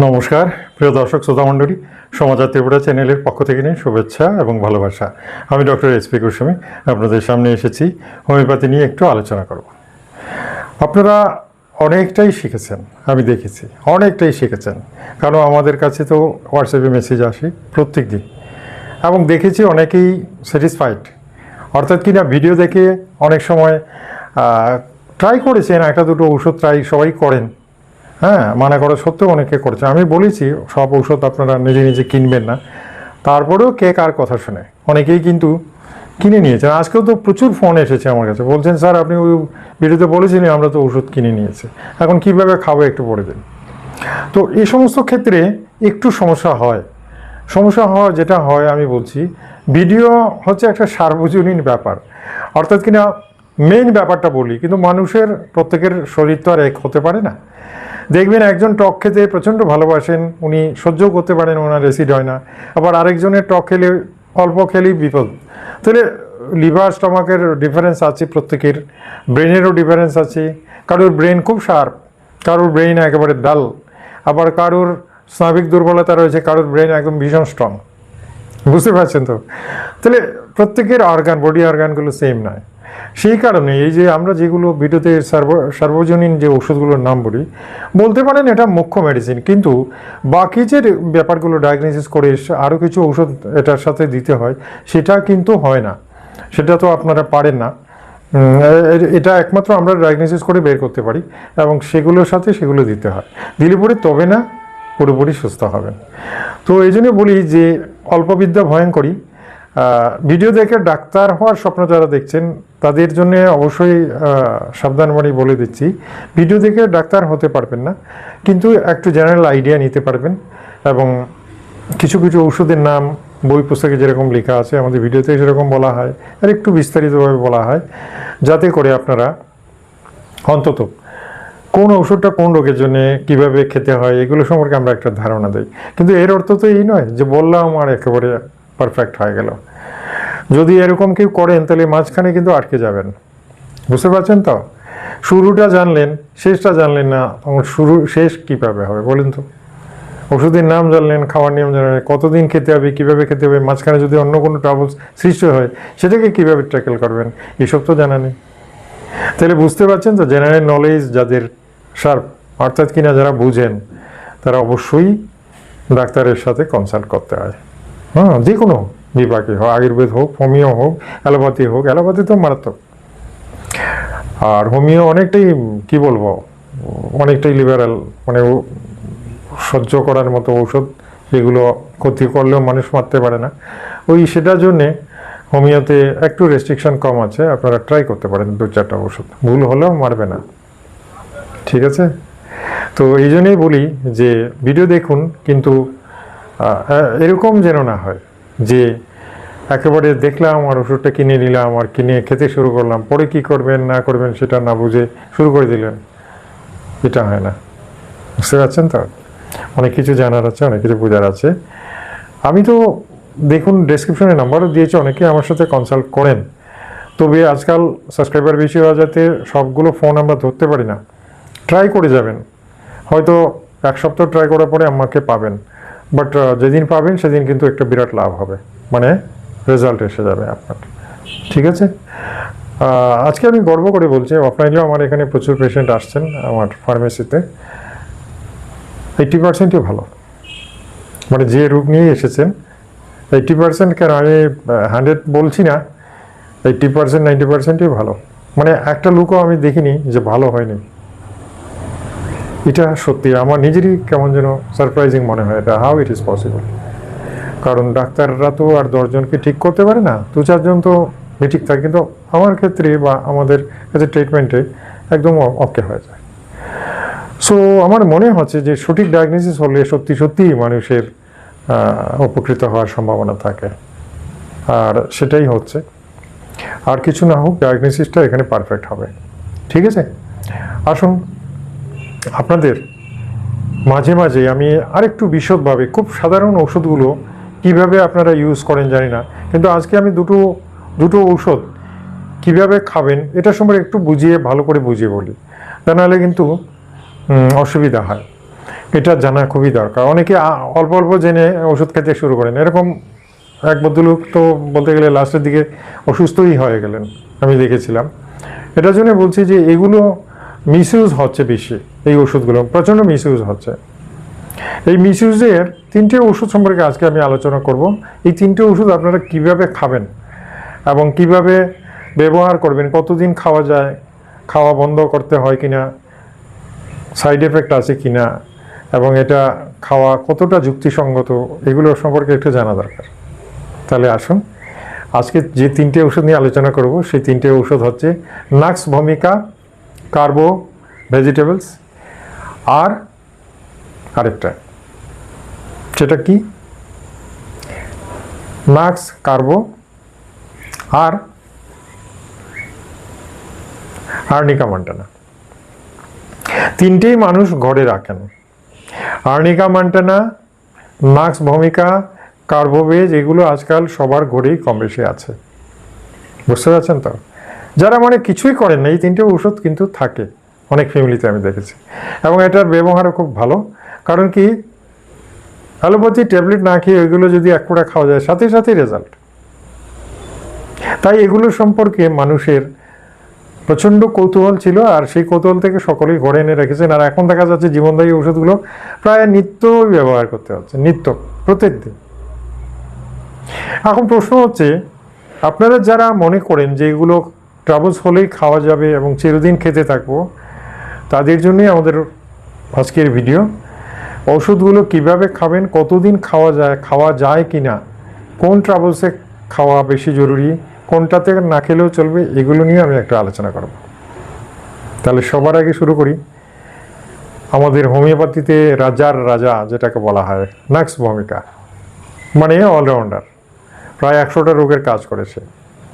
নমস্কার, প্রিয় দর্শক, শ্রোতা মণ্ডলী সমাচার ত্রিপুরা চ্যানেলের পক্ষ থেকে নিয়ে শুভেচ্ছা এবং ভালোবাসা। আমি ডক্টর এস পি গোস্বামী, আপনাদের সামনে এসেছি। হোমিওপ্যাথি নিয়ে একটু আলোচনা করব। আপনারা অনেকটাই শিখেছেন, আমি দেখেছি, অনেকটাই শিখেছেন। কারণ আমাদের কাছে তো হোয়াটসঅ্যাপে মেসেজ আসে প্রত্যেক দিন। এবং দেখেছি অনেকেই স্যাটিসফাইড। অর্থাৎ কিনা ভিডিও দেখে অনেক সময় ট্রাই করেছেন, একটা দুটো ওষুধ ট্রাই সবাই করেন। হ্যাঁ মানা করা সত্ত্বেও অনেকে করছে। আমি বলেছি, সব ঔষধ আপনারা নিজে নিজে কিনবেন না। তারপরেও কে কার কথা শুনে? অনেকেই কিন্তু কিনে নিয়েছেন। আজকেও তো প্রচুর ফোন এসেছে আমার কাছে। বলছেন, স্যার, আপনি ওই ভিডিওতে বলেছিলেন আমরা তো ওষুধ কিনে নিয়েছি। এখন কীভাবে খাব একটু বলে দিন। তো এই সমস্ত ক্ষেত্রে একটু সমস্যা হয়। সমস্যা হওয়া যেটা হয়, আমি বলছি, ভিডিও হচ্ছে একটা সার্বজনীন ব্যাপার। অর্থাৎ কিনা মেইন ব্যাপারটা বলি, কিন্তু মানুষের প্রত্যেকের শরীর তো আর এক হতে পারে না। দেখবেন একজন টক খেতে প্রচণ্ড ভালোবাসেন, উনি সহ্য করতে পারেন, ওনার অ্যাসিড হয় না। আবার আরেকজনের টক খেলে, অল্প খেলেই বিপদ। তাহলে লিভার, স্টমাকের ডিফারেন্স আছে প্রত্যেকের, ব্রেনেরও ডিফারেন্স আছে। কারোর ব্রেন খুব শার্প, কারোর ব্রেন একেবারে ডাল, আবার কারোর স্নাবিক দুর্বলতা রয়েছে, কারোর ব্রেন একদম ভীষণ স্ট্রং বুঝতে পারছেন তো? তাহলে প্রত্যেকের অর্গান বডি অর্গানগুলো সেম নয়। সেই কারণে এই যে আমরা যেগুলো ভিডিওতে সার্ব সার্বজনীন যে ওষুধগুলোর নাম বলি, বলতে পারেন এটা মুখ্য মেডিসিন কিন্তু বাকি যে ব্যাপারগুলো ডায়াগনোসিস করে আরও কিছু ওষুধ এটার সাথে দিতে হয়, সেটা কিন্তু হয় না। সেটা তো আপনারা পারেন না। এটা একমাত্র আমরা ডায়াগনোসিস করে বের করতে পারি এবং সেগুলোর সাথে সেগুলো দিতে হয়। দিলে পরে তবে না, পুরোপুরি সুস্থ হবেন। তো এই জন্য বলি যে অল্পবিদ্যা ভয়ঙ্করী ভিডিও দেখে ডাক্তার হওয়ার স্বপ্ন যারা দেখছেন, তাদের জন্য অবশ্যই সাবধানবাণী বলে দিচ্ছি। ভিডিও দেখে ডাক্তার হতে পারবেন না, কিন্তু একটু জেনারেল আইডিয়া নিতে পারবেন এবং কিছু কিছু ওষুধের নাম, বই, পুস্তকে যেরকম লেখা আছে, আমাদের ভিডিওতে সেরকম বলা হয়, আর একটু বিস্তারিতভাবে বলা হয়, যাতে করে আপনারা অন্তত কোন ওষুধটা কোন রোগের জন্য, কীভাবে খেতে হয়, এগুলো সম্পর্কে আমরা একটা ধারণা দিই। কিন্তু এর অর্থ তো এই নয় যে বললাম আর একেবারে পারফেক্ট হয়ে গেল। যদি এরকম কেউ করেন, তাহলে মাঝখানে কিন্তু আটকে যাবেন। বুঝতে পারছেন তো? শুরুটা জানলেন, শেষটা জানলেন না, তখন শুরু, শেষ কীভাবে হবে বলেন তো? ওষুধের নাম জানলেন, খাওয়ার নিয়ম জানলেন, কতদিন খেতে হবে, কীভাবে খেতে হবে, মাঝখানে যদি অন্য কোনো ট্রাবলস সৃষ্টি হয়, সেটাকে কীভাবে ট্যাকেল করবেন? এসব তো জানা নেই। তাহলে বুঝতে পারছেন তো জেনারেল নলেজ যাদের শার্প অর্থাৎ কিনা যারা বুঝেন, তারা অবশ্যই ডাক্তারের সাথে কনসাল্ট করতে হয়। হ্যাঁ যে কোনো বিভাগে হোক, আয়ুর্বেদ হোক, হোমিও হোক, অ্যালোপ্যাথি হোক, অ্যালোপ্যাথি তো মারাত্মক। আর হোমিও অনেকটাই, কি বলব, অনেকটাই লিবারাল মানে সহ্য করার মতো ঔষধ যেগুলো ক্ষতি করলেও মানুষ মারতে পারে না। ওই সেটার জন্যে হোমিওতে একটু রেস্ট্রিকশন কম আছে, আপনারা ট্রাই করতে পারেন দু চারটা ওষুধ ভুল হলেও মারবে না। ঠিক আছে? তো এই জন্যই বলি যে ভিডিও দেখুন, কিন্তু এরকম যেন না হয় যে একেবারে দেখলাম আর ওষুধটা কিনে নিলাম আর কিনে খেতে শুরু করলাম, পরে কি করবেন, না করবেন সেটা না বুঝে শুরু করে দিলেন, এটা হয় না। বুঝতে পারছেন তো? অনেক কিছু জানার আছে, অনেক কিছু বোঝার আছে। আমি তো দেখুন ডেসক্রিপশনে নাম্বারও দিয়েছি, অনেকে আমার সাথে কনসাল্ট করেন। তবে আজকাল সাবস্ক্রাইবার বেশি হওয়া যাতে সবগুলো ফোন আমরা ধরতে পারি না। ট্রাই করে যাবেন। হয়তো এক সপ্তাহ ট্রাই করার পরে আমাকে পাবেন। বাট যেদিন পাবেন সেদিন কিন্তু একটা বিরাট লাভ হবে। মানে রেজাল্ট এসে যাবে আপনার। ঠিক আছে? আজকে আমি গর্ব করে বলছি অফলাইনেও আমার এখানে প্রচুর পেশেন্ট আসছেন আমার ফার্মেসিতে এইটি পার্সেন্টই ভালো। মানে যে রোগ নিয়ে এসেছেন এইটি পার্সেন্ট কেন? আমি হান্ড্রেড বলছি না এইটি পার্সেন্ট নাইনটি পার্সেন্টই ভালো। মানে একটা লুকও আমি দেখিনি যে ভালো হয়নি। এটা সত্যি আমার নিজেরই কেমন যেন সারপ্রাইজিং মনে হয় এটা হাউ ইট ইজ পসিবল কারণ ডাক্তাররা তো আর দশজনকে ঠিক করতে পারে না, দু চারজন তো ঠিক থাকে, কিন্তু আমার ক্ষেত্রে বা আমাদের কাছে ট্রিটমেন্টে একদম অকে হয়ে যায়। সো আমার মনে হচ্ছে যে সঠিক ডায়াগনোসিস হলে সত্যি সত্যিই মানুষের উপকৃত হওয়ার সম্ভাবনা থাকে। আর সেটাই হচ্ছে, আর কিছু না হোক ডায়াগনোসিসটা এখানে পারফেক্ট হবে। ঠিক আছে? আসুন আপনাদের মাঝে মাঝে আমি আরেকটু বিশদভাবে খুব সাধারণ ওষুধগুলো কীভাবে আপনারা ইউজ করেন জানি না, কিন্তু আজকে আমি দুটো দুটো ঔষধ কীভাবে খাবেন এটা সম্পর্কে একটু বুঝিয়ে, ভালো করে বুঝিয়ে বলি। তা নাহলে কিন্তু অসুবিধা হয়। এটা জানা খুবই দরকার। অনেকে অল্প অল্প জেনে ওষুধ খেতে শুরু করেন। এরকম এক ভদ্রলোক তো বলতে গেলে লাস্টের দিকে অসুস্থই হয়ে গেলেন, আমি দেখেছিলাম। এটার জন্য বলছি যে এগুলো মিসইউজ হচ্ছে বেশি, এই ওষুধগুলো, প্রচণ্ড মিসইউজ হচ্ছে। এই মিসইউজের তিনটে ওষুধ সম্পর্কে আজকে আমি আলোচনা করব। এই তিনটে ওষুধ আপনারা কীভাবে খাবেন এবং কীভাবে ব্যবহার করবেন, কতদিন খাওয়া যায়, খাওয়া বন্ধ করতে হয় কিনা, সাইড এফেক্ট আছে কিনা, এবং এটা খাওয়া কতটা যুক্তিসঙ্গত, এগুলো সম্পর্কে একটু জানা দরকার। তাহলে আসুন, আজকে যে তিনটে ওষুধ নিয়ে আলোচনা করব, সেই তিনটে ওষুধ হচ্ছে নাক্স ভূমিকা কার্বো ভেজিটেবলস আর আরেকটা, সেটা কি? নাক্স কার্বো আর আর্নিকা মন্টানা তিনটেই মানুষ ঘরে রাখেন। আর্নিকা মন্টানা নাক্স ভূমিকা কার্বোভেজ এগুলো আজকাল সবার ঘরেই কম বেশি আছে। বুঝতে পারছেন তো? যারা মানে কিছুই করেন না, এই তিনটে ওষুধ কিন্তু থাকে অনেক ফ্যামিলিতে আমি দেখেছি। এবং এটার ব্যবহারও খুব ভালো। কারণ কি? অ্যালোপ্যাথি ট্যাবলেট না খেয়ে ওইগুলো যদি এক ফোঁটা খাওয়া যায়, সাথে সাথেই রেজাল্ট তাই এগুলো সম্পর্কে মানুষের প্রচণ্ড কৌতূহল ছিল আর সেই কৌতূহল থেকে সকলেই ঘরে এনে রেখেছেন। আর এখন দেখা যাচ্ছে জীবনদায়ী ওষুধগুলো প্রায় নিত্যই ব্যবহার করতে হচ্ছে, নিত্য প্রত্যেক দিন এখন প্রশ্ন হচ্ছে, আপনারা যারা মনে করেন যে এগুলো ট্রাভেলস হলেই খাওয়া যাবে এবং চিরদিন খেতে থাকব। তাদের জন্যই আমাদের আজকের ভিডিও ওষুধগুলো কীভাবে খাবেন, কতদিন খাওয়া যায় খাওয়া যায় কি না কোন ট্রাভেলসে খাওয়া বেশি জরুরি, কোনটাতে না খেলেও চলবে, এগুলো নিয়ে আমি একটা আলোচনা করব। তাহলে সবার আগে শুরু করি। আমাদের হোমিওপ্যাথিতে রাজার রাজা যেটাকে বলা হয়, নাক্স ভূমিকা। মানে অলরাউন্ডার প্রায় একশোটা রোগের কাজ করেছে।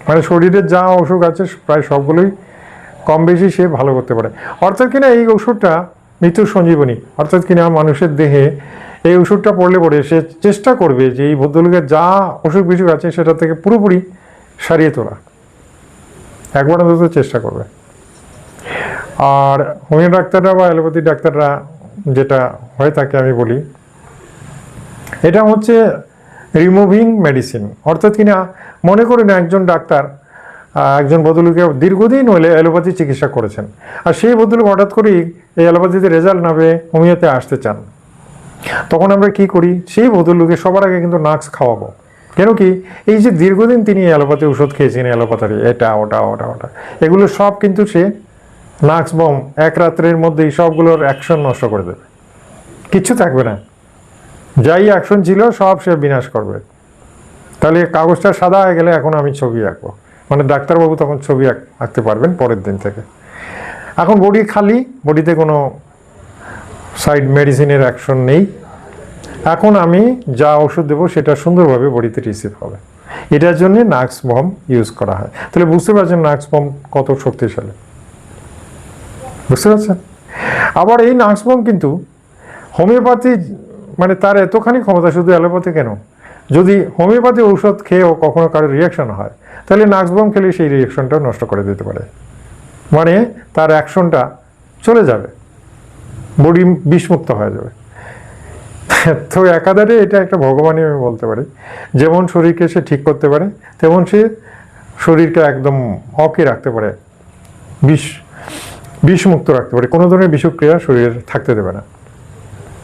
মানে শরীরের যা অসুখ আছে প্রায় সবগুলোই কম বেশি সে ভালো করতে পারে। অর্থাৎ কিনা এই ওষুধটা মৃত্যুর সঞ্জীবনী, অর্থাৎ কিনা মানুষের দেহে এই ওষুধটা পড়লে পরে সে চেষ্টা করবে যে এই ভদ্রলোকের যা অসুখ বিসুখ আছে সেটা থেকে পুরোপুরি সারিয়ে তোলা। একবার অন্তত চেষ্টা করবে। আর হোমিও ডাক্তাররা বা অ্যালোপ্যাথি ডাক্তাররা যেটা হয়ে থাকে আমি বলি, এটা হচ্ছে রিমুভিং মেডিসিন অর্থাৎ কিনা মনে করুন একজন ডাক্তার একজন বদলুকে দীর্ঘদিন হলে অ্যালোপ্যাথি চিকিৎসা করেছেন। আর সেই বদলুক হঠাৎ করেই এই অ্যালোপ্যাথিতে রেজাল্ট না পেয়ে হোমিওতে আসতে চান। তখন আমরা কি করি, সেই ভদ্রলোকে সবার আগে কিন্তু নাক্স খাওয়াবো। কেন কি, এই যে দীর্ঘদিন তিনি অ্যালোপ্যাথি ওষুধ খেয়েছেন অ্যালোপ্যাথারি এটা, ওটা ওটা ওটা, এগুলো সব কিন্তু সে নাক্স বম এক রাত্রের মধ্যেই সবগুলোর অ্যাকশন নষ্ট করে দেবে। কিচ্ছু থাকবে না। যাই অ্যাকশন ছিল, সব সে বিনাশ করবে। তাহলে কাগজটা সাদা হয়ে গেলে এখন আমি ছবি আঁকবো। মানে ডাক্তারবাবু তখন ছবি আঁক- আঁকতে পারবেন পরের দিন থেকে। এখন বডি খালি, বডিতে কোনো সাইড মেডিসিনের অ্যাকশন নেই। এখন আমি যা ওষুধ দেবো সেটা সুন্দরভাবে বডিতে রিসিভ হবে। এটার জন্যে নাক্স বম ইউজ করা হয়। তাহলে বুঝতে পারছেন নাক্স বম কত শক্তিশালী। বুঝতে পারছেন? আবার এই নাক্স বম কিন্তু হোমিওপ্যাথি মানে তার এতখানি ক্ষমতা শুধু অ্যালোপ্যাথি কেন? যদি হোমিওপ্যাথি ঔষধ খেয়েও কখনো কারোর রিয়াকশন হয়, তাহলে নাক্সবম খেলে সেই রিয়াকশনটাও নষ্ট করে দিতে পারে। মানে তার অ্যাকশনটা চলে যাবে। বডি বিষমুক্ত হয়ে যাবে। তো একাধারে এটা একটা ভগবানই আমি বলতে পারি, যেমন শরীরকে সে ঠিক করতে পারে, তেমন সে শরীরকে একদম অকে রাখতে পারে, বিষ, বিষমুক্ত রাখতে পারে। কোনো ধরনের বিষক্রিয়া শরীরে থাকতে দেবে না।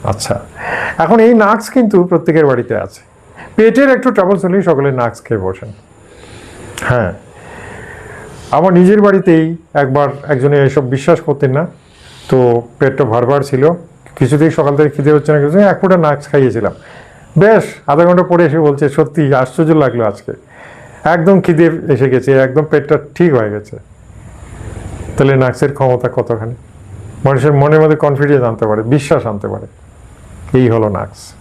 আচ্ছা। এখন এই নাক্স কিন্তু প্রত্যেকের বাড়িতে আছে। পেটের একটু ট্রাবলস হলেই সকলে নাক্স খেয়ে বসেন। হ্যাঁ। আমার নিজের বাড়িতেই একবার একজনে এসব বিশ্বাস করতেন না, তো পেটটা ভারবার ছিল। কিছুতেই সকাল থেকে খিদে হচ্ছে না কিছু এক ফোঁটা নাক্স খাইয়েছিলাম। বেশ, আধা ঘণ্টা পরে এসে বলছে, সত্যি, আশ্চর্য লাগল আজকে। একদম খিদে এসে গেছে, একদম পেটটা ঠিক হয়ে গেছে। তাহলে নাক্সের ক্ষমতা কতখানি? মানুষের মনের মধ্যে কনফিডেন্স আনতে পারে, বিশ্বাস আনতে পারে। এই হলো নাক্স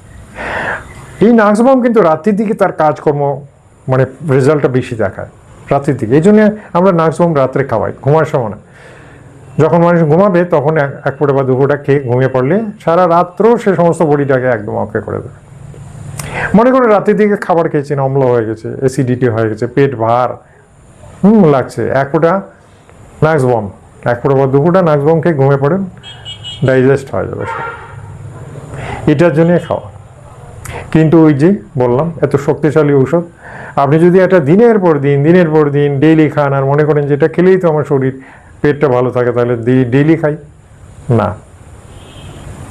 এই নাক্স বম কিন্তু রাত্রির দিকে তার কাজকর্ম মানে রেজাল্টটা বেশি দেখায়, রাত্রির দিকে। এই জন্য আমরা নাক্স বম রাত্রে খাওয়াই, ঘুমার সময় না। যখন মানুষ ঘুমাবে, তখন এক- ফোঁটা বা দু ফোঁটা খেয়ে ঘুমিয়ে পড়লে সারা রাত্র সে সমস্ত বডিটাকে একদম অকে করে দেবে মনে করে রাতের দিকে খাবার খেয়েছেন, অম্ল হয়ে গেছে অ্যাসিডিটি হয়ে গেছে, পেট ভার, হুম, লাগছে। এক ফোঁটা নাক্স বম, এক ফোঁটা বা দু ফোঁটা নাক্স বম খেয়ে ঘুমিয়ে পড়েন ডাইজেস্ট হয়ে যাবে সব। এটার জন্যে খাওয়া। কিন্তু ওই যে বললাম, এত শক্তিশালী ঔষধ, আপনি যদি একটা দিনের পর দিন, দিনের পর দিন ডেইলি খান আর মনে করেন যেটা খেলেই তো আমার শরীর, পেটটা ভালো থাকে, তাহলে ডেইলি খাই। না,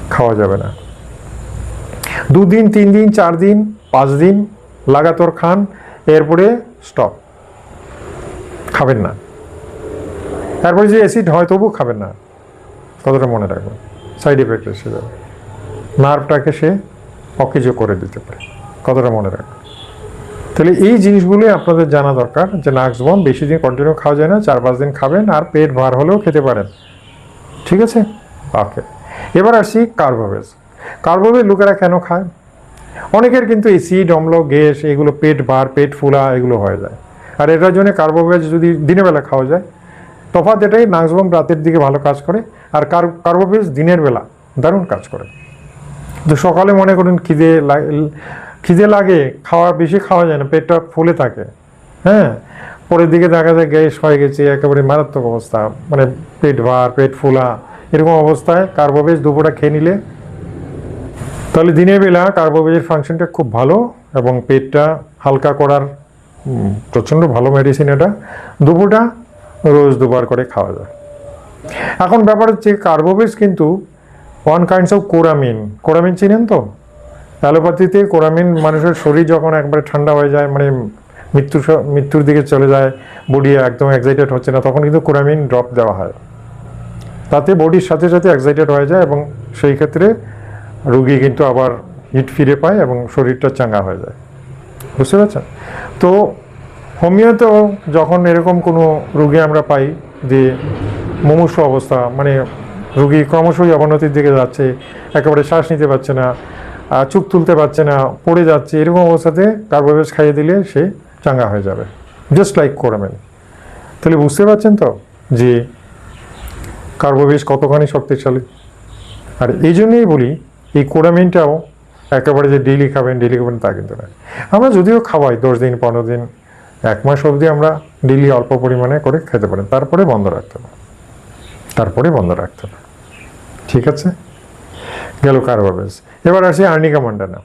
খাওয়া যাবে না। দুদিন তিন দিন চার দিন পাঁচ দিন লাগাতার খান, এরপরে স্টপ খাবেন না। তারপরে যে অ্যাসিড হয় তবু খাবেন না। কতটা মনে রাখবেন। সাইড এফেক্ট এসে যাবে। নার্ভটাকে সে অকেজো করে দিতে পারে। কতটা মনে রাখবেন তাহলে এই জিনিসগুলোই আপনাদের জানা দরকার যে নাক্স বম বেশি দিন কন্টিনিউ খাওয়া যায় না, চার পাঁচ দিন খাবেন আর পেট ভার হলেও খেতে পারেন। ঠিক আছে? ওকে। এবার আসি কার্বোভেজ। কার্বোভেজ লোকেরা কেন খায়? অনেকের কিন্তু অ্যাসিড অম্ল, গ্যাস এগুলো পেট ভার, পেট ফুলা এগুলো হয়ে যায়। আর এটার জন্য কার্বোভেজ যদি দিনের বেলা খাওয়া যায়, তফাৎ এটাই নাক্সবম রাতের দিকে ভালো কাজ করে, আর কার, কার্বোভেজ দিনের বেলা দারুণ কাজ করে। তো সকালে মনে করুন খিদে খিদে লাগে, খাওয়া বেশি খাওয়া যায় না, পেটটা ফুলে থাকে। হ্যাঁ? পরের দিকে দেখা যায় গ্যাস হয়ে গেছে, একেবারে মারাত্মক অবস্থা। মানে পেট ভার, পেট ফুলা, এরকম অবস্থায় কার্বোভেজ দুপুরটা খেয়ে নিলে তাহলে দিনের বেলা কার্বোভেজের ফাংশনটা খুব ভালো এবং পেটটা হালকা করার প্রচণ্ড ভালো মেডিসিন এটা। দুপুরটা রোজ দুবার করে খাওয়া যায়। এখন ব্যাপার হচ্ছে কার্বোভেজ কিন্তু one kinds of coramine coramine চিনেন তো? অ্যালোপ্যাথিতে কোরামিন মানুষের শরীর যখন একবারে ঠান্ডা হয়ে যায় মানে মৃত্যুর স- মৃত্যুর দিকে চলে যায় বডি একদম এক্সাইটেড হচ্ছে না, তখন কিন্তু কোরামিন ড্রপ দেওয়া হয়। তাতে বডির সাথে সাথে এক্সাইটেড হয়ে যায় এবং সেই ক্ষেত্রে রুগী কিন্তু আবার হিট ফিরে পায় এবং শরীরটা চাঙ্গা হয়ে যায়। বুঝতে পারছেন? তো হোমিওতেও যখন এরকম কোনো রুগী আমরা পাই যে মুমূর্ষ অবস্থা মানে রুগী ক্রমশই অবনতির দিকে যাচ্ছে, একেবারে শ্বাস নিতে পারছে না চুপ তুলতে পারছে না, পড়ে যাচ্ছে, এরকম অবস্থাতে কার্বোভেজ খাইয়ে দিলে সে চাঙ্গা হয়ে যাবে। Just like coramine. তাহলে বুঝতে পারছেন তো যে কার্বোভেজ কতখানি শক্তিশালী? আর এই জন্যেই বলি, এই কোরামিনটাও একেবারে যে ডেইলি খাবেন ডেইলি খাবেন তা কিন্তু না আমরা যদিও খাওয়াই, দশ দিন, পনেরো দিন, এক মাস অবধি আমরা ডেইলি অল্প পরিমাণে করে খেতে পারেন। তারপরে বন্ধ রাখতে হবে। তারপরে বন্ধ রাখতে হবে। ঠিক আছে? গেল কার্বোভেজ এবার আসি আর্নিকা মন্ডানা।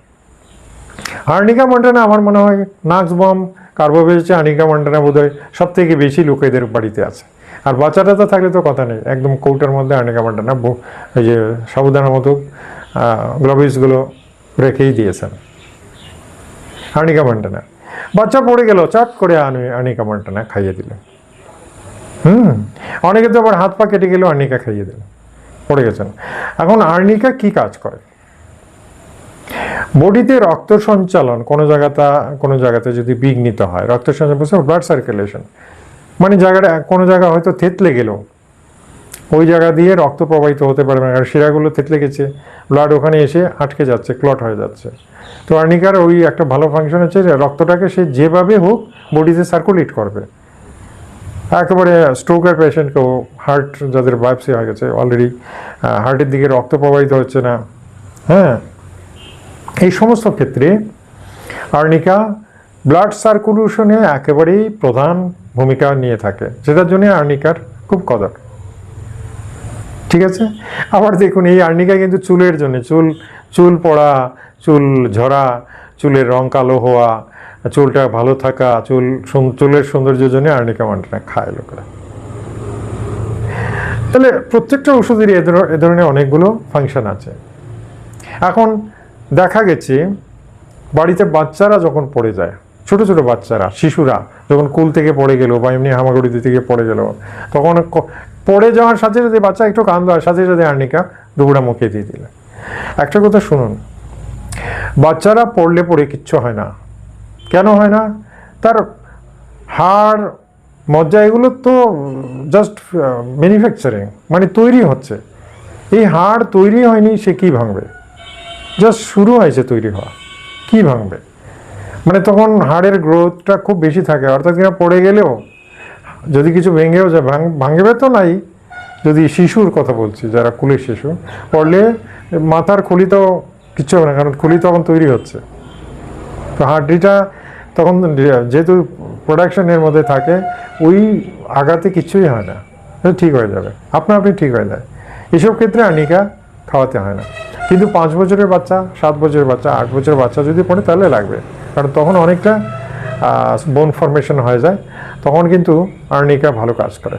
আর্নিকা মন্ডানা আমার মনে হয় নাক্স বম, কার্বোভেজ আর্নিকা মন্ডানা বোধ হয় সব থেকে বেশি লোকেদের বাড়িতে আছে। আর বাচ্চাটা তো থাকলে তো কথা নেই, একদম কৌটার মধ্যে আর্নিকা মন্ডানা ওই যে সাবুদানার মতো গ্লোভিসগুলো রেখেই দিয়েছেন। Arnica montana. বাচ্চা পড়ে গেল, চট করে আর্নিকা মন্ডানা খাইয়ে দিল। হুম? অনেকে তো আবার হাত পা কেটে গেলেও আর্নিকা খাইয়ে দিল। পড়ে গেছেন। এখন আর্নিকা কি কাজ করে? বডিতে রক্ত সঞ্চালন, কোনো জায়গাতে কোনো জায়গাতে যদি বিঘ্নিত হয়, রক্ত সঞ্চালন বুঝতে ব্লাড সার্কুলেশন মানে জায়গাটা, কোনো জায়গা হয়তো থেতলে গেল। ওই জায়গা দিয়ে রক্ত প্রবাহিত হতে পারবে না কারণ শিরাগুলো থেতলে গেছে ব্লাড ওখানে এসে আটকে যাচ্ছে ক্লট হয়ে যাচ্ছে। তো আর্নিকার ওই একটা ভালো ফাংশন হচ্ছে রক্তটাকে সে যেভাবে হোক বডিতে সার্কুলেট করবে। একেবারে স্ট্রোকের পেশেন্টকেও হার্ট যাদের বায়োপসি হয়ে গেছে অলরেডি হার্টের দিকে রক্ত প্রবাহিত হচ্ছে না। হ্যাঁ? এই সমস্ত ক্ষেত্রে আর্নিকা ব্লাড সার্কুলেশনে একেবারেই প্রধান ভূমিকা নিয়ে থাকে, যেটার জন্য আর্নিকার খুব কদর। ঠিক আছে? আবার দেখুন, এই আর্নিকা কিন্তু চুলের জন্য, চুল চুল পড়া, চুল ঝরা, চুলের রং কালো হওয়া চুলটা ভালো থাকা, চুল চুলের সৌন্দর্যের জন্য আর্নিকা মান্ডানা খায় লোকেরা। তাহলে প্রত্যেকটা ওষুধেরই এ ধরনের অনেকগুলো ফাংশন আছে। এখন দেখা গেছে, বাড়িতে বাচ্চারা যখন পড়ে যায়, ছোট ছোট বাচ্চারা, শিশুরা, যখন কুল থেকে পড়ে গেল বা এমনি হামাগুড়ি থেকে পড়ে গেল, তখন পড়ে যাওয়ার সাথে সাথে বাচ্চা একটু কান্দ, আর সাথে সাথে আর্নিকা দুপুরা মুখে দিয়ে দিলে। একটা কথা শুনুন, বাচ্চারা পড়লে পড়ে কিচ্ছু হয় না। কেন হয় না? তার হাড়, মজ্জা, এগুলো তো জাস্ট ম্যানুফ্যাকচারিং মানে তৈরি হচ্ছে। এই হাড় তৈরি হয়নি, সে কি ভাঙবে? জাস্ট শুরু হয়েছে তৈরি হওয়া। কি ভাঙবে? মানে তখন হাড়ের গ্রোথটা খুব বেশি থাকে, অর্থাৎ কিনা পড়ে গেলেও, যদি কিছু ভেঙেও যায়, ভাঙ, ভাঙবে তো নাই। যদি শিশুর কথা বলছি, যারা কুলের শিশু, পড়লে মাথার খুলি তো কিচ্ছু হবে না, কারণ খুলি তখন তৈরি হচ্ছে। তো হাড্ডিটা তখন যেহেতু প্রোডাকশনের মধ্যে থাকে, ওই আঘাতে কিছুই হয় না। ঠিক হয়ে যাবে। আপনা আপনি ঠিক হয়ে যায়। এসব ক্ষেত্রে আর্নিকা খাওয়াতে হয় না। কিন্তু পাঁচ বছরের বাচ্চা, সাত বছরের বাচ্চা, আট বছরের বাচ্চা যদি পড়ে, তাহলে লাগবে। কারণ তখন অনেকটা বোন ফরমেশন হয়ে যায়। তখন কিন্তু আর্নিকা ভালো কাজ করে।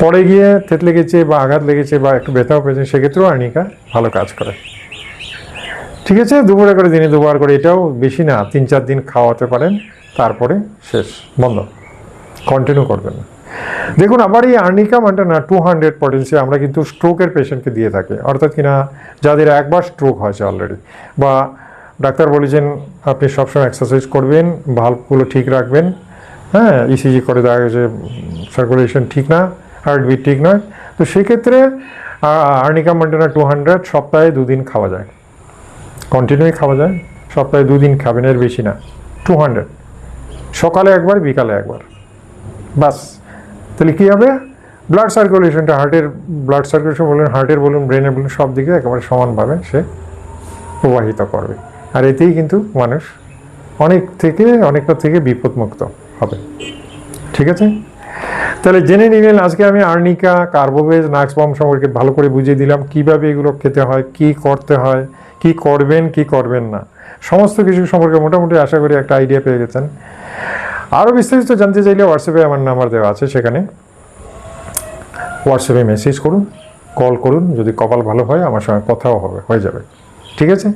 পরে গিয়ে থেত লেগেছে বা আঘাত লেগেছে বা একটু ব্যথাও পেয়েছে, সেক্ষেত্রেও আর্নিকা ভালো কাজ করে। ঠিক আছে, দুপুরে করে দিনে দুবার করে এটাও বেশি না, তিন চার দিন খাওয়াতে পারেন, তারপরে শেষ, বন্ধ। কন্টিনিউ করবেন না। দেখুন আবার এই আর্নিকা মানটা না টু হান্ড্রেড পটেন্সি আমরা কিন্তু স্ট্রোকের পেশেন্টকে দিয়ে থাকি। অর্থাৎ কিনা যাদের একবার স্ট্রোক হয়েছে অলরেডি বা ডাক্তার বলেছেন, আপনি সবসময় এক্সারসাইজ করবেন ভাল্বগুলো ঠিক রাখবেন। হ্যাঁ ইসিজি করে দেখা গেছে সার্কুলেশন ঠিক না হার্টবিট ঠিক নয়। তো সেক্ষেত্রে আর্নিকা মান্টেনা টু হান্ড্রেড সপ্তাহে দুদিন খাওয়া যায়। কন্টিনিউই খাওয়া যায়, সপ্তাহে দুদিন খাবেন, এর বেশি না। টু হান্ড্রেড সকালে একবার, বিকালে একবার। বাস। তাহলে কী হবে? ব্লাড সার্কুলেশনটা হার্টের ব্লাড সার্কুলেশন বলুন হার্টের বলুন ব্রেনের বলুন, সব দিকে একেবারে সমানভাবে সে প্রবাহিত করবে। আর এতেই কিন্তু মানুষ অনেক থেকে, অনেকটা থেকে বিপদমুক্ত হবে। ঠিক আছে? তাহলে জেনে নিলেন আজকে আমি আর্নিকা কার্বোভেজ নাক্সবম সম্পর্কে ভালো করে বুঝিয়ে দিলাম, কীভাবে এগুলো খেতে হয়, কি করতে হয়, কি করবেন কি করবেন না। সমস্ত কিছু সম্পর্কে মোটামুটি আশা করি একটা আইডিয়া পেয়ে গেছেন। আরও বিস্তারিত জানতে চাইলে হোয়াটসঅ্যাপে আমার নাম্বার দেওয়া আছে সেখানে। হোয়াটসঅ্যাপে মেসেজ করুন কল করুন, যদি কপাল ভালো হয় আমার সঙ্গে কথাও হবে, হয়ে যাবে। ঠিক আছে?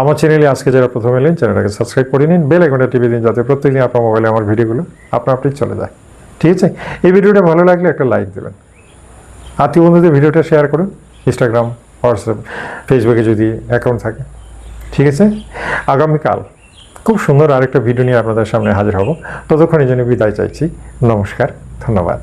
আমার চ্যানেলে আজকে যারা প্রথম এলেন চ্যানেলটাকে সাবস্ক্রাইব করে নিন বেল আইকনটা টিপে দিন, যাতে প্রত্যেকদিন আপনার মোবাইলে আমার ভিডিওগুলো আপনা আপনি চলে যায়। ঠিক আছে? এই ভিডিওটা ভালো লাগলে একটা লাইক দেবেন। আত্মীয় বন্ধুদের ভিডিওটা শেয়ার করুন ইনস্টাগ্রাম হোয়াটসঅ্যাপ ফেসবুকে যদি অ্যাকাউন্ট থাকে। ঠিক আছে? আগামীকাল খুব সুন্দর আরেকটা ভিডিও নিয়ে আপনাদের সামনে হাজির হব। ততক্ষণের জন্য বিদায় চাইছি। নমস্কার, ধন্যবাদ।